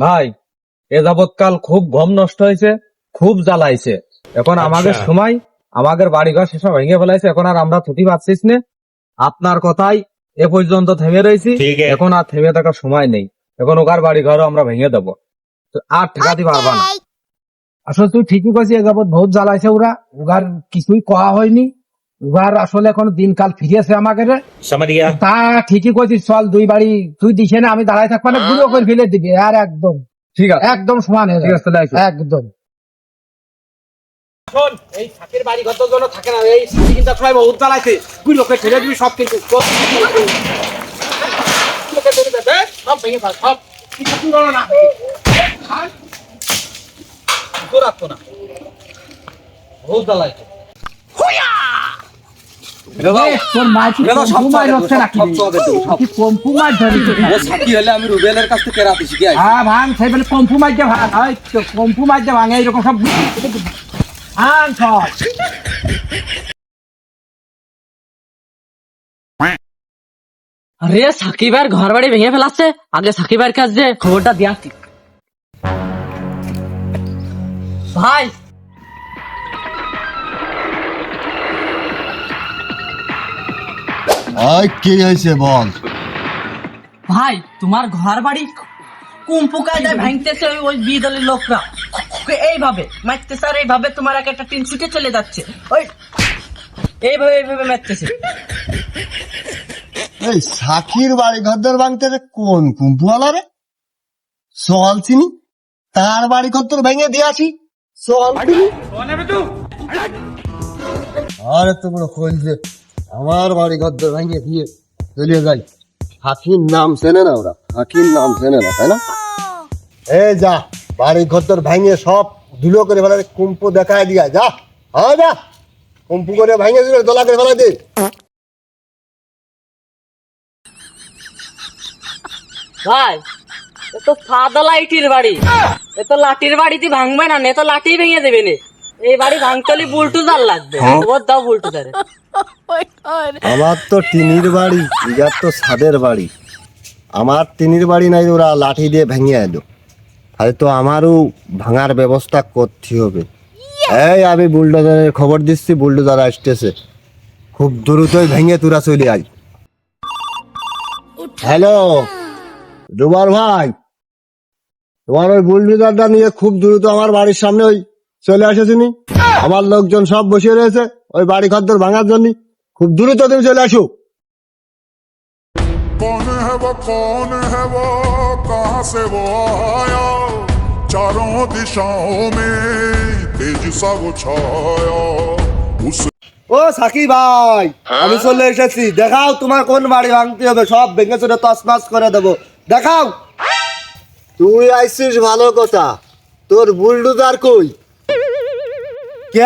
ভাই এ যাবৎকাল খুব গম নষ্ট হয়েছে খুব জ্বালাইছে। এখন আমাদের সময় আমাদের বাড়িঘর সেসব ভেঙে ফেলাইছে এখন আর আমরা ছুটি পাচ্ছিস না। আপনার কথাই এ পর্যন্ত থেমে রয়েছি ঠিক আছে। এখন আর থেমে থাকার সময় নেই। এখন ওকার বাড়ি ঘরও আমরা ভেঙে দেবো। আর ঠেকাতে পারবা না। আসলে তুই ঠিকই কইছিস এ যাবৎ বহুত জ্বালাইছে ওরা উগার কিছুই কয়া হয়নি। উহার আসলে এখন দিনকাল ফিরিয়েছে আমাকে তা ঠিকই কইছিস চল দুই বাড়ি তুই দিছে না আমি দাঁড়াই থাকব না দুটো করে ফেলে দিবি আর একদম। ঠিক আছে। একদম সমান ঠিক আছে একদম। এই থাকের বহুত জ্বালাইছে। আমি রুবেলের কাছ থেকে রাতে শিখে হ্যাঁ ভাঙ সেই বলে কম্পু মাই ভাঙ। ওই কম্পু মাই ভাঙে এইরকম সব ভাঙ সব আরে সাকিবার ঘর বাড়ি ভেঙে ফেলাচ্ছে। আগে সাকিবার কাছে যে খবরটা দিয়া ঠিক। ভাই আয় কি হয়েছে বল? ভাই তোমার ঘর বাড়ি কুম্পু কায়দায় ভাঙতেছে ওই ওই বিদলের লোকরা। এইভাবে মারতেছে আর এইভাবে তোমার এক একটা টিন ছুটে চলে যাচ্ছে। ওই এইভাবে এইভাবে মারতেছে। এই সাকির বাড়ি ঘরদের ভাঙতেছে কোন কুম্পুয়ালা রে? চল চিনি? তার বাড়ি ঘর তোর ভেঙে দিয়াছি চল চিনি? আরে তো বড় কইছে আমার বাড়ি ঘর ভেঙে দিয়ে চলে যাই। হাকির নাম চেনে না ওরা। হাকির নাম চেনে না তাই না? এ যা বাড়ি ঘর তোর ভেঙে সব ধুলো করে ফেলা কুম্পু দেখায় দিয়া যা। হ্যাঁ যা। কুম্পু করে ভেঙে দিলে দোলা করে ফেলা দে। ভাই এ তো সাদা লাইটির বাড়ি। এ তো লাঠির বাড়িতে ভাঙবে না নে তো লাঠি ভেঙে দেবে নে। এই বাড়ি ভাঙতলি বুলটু জাল লাগবে। ওর দাও বুলটু জারে আমার তো টিনির বাড়ি ইজার তো ছাদের বাড়ি। আমার টিনির বাড়ি নাই ওরা লাঠি দিয়ে ভেঙে এলো তাহলে তো আমারও ভাঙার ব্যবস্থা করতে হবে। এই আমি বুলডোজারের খবর দিচ্ছি বুলডোজার আসতেছে। খুব দ্রুতই ভেঙে তুরা চলে আই হ্যালো দুবার ভাই। তোমার ওই বুলডোজারটা নিয়ে খুব দ্রুত আমার বাড়ির সামনে ওই চলে আসেছিনি আমার লোকজন সব বসে রয়েছে ওই বাড়ি খদ্দর ভাঙার জন্য খুব দ্রুত তুমি চলে আসো कौन है वो कौन है वो कहां से वो आया चारों दिशाओं में तेज सा वो छाया उस ও সাকি ভাই আমি চলে এসেছি দেখাও তোমার কোন বাড়ি ভাঙতে হবে সব ভেঙে চলে তসমাস করে দেবো দেখাও তুই আইসিস ভালো কথা তোর বুলডোজার কই কে?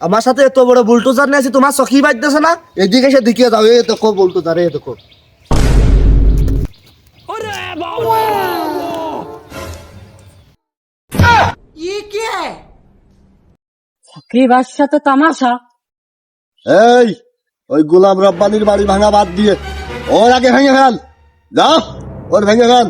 আমার সাথে এত বড় বুলডোজার নিয়ে আছি তোমার সখী বাজতেছে না? এদিকে এসে দিকে যাও এই দেখো বুলডোজার এই দেখো। তামাশা। এই ওই গোলাম রব্বানির বাড়ি ভাঙা বাদ দিয়ে ওর আগে ভেঙে ফেল। যাও ওর ভেঙে ফেল।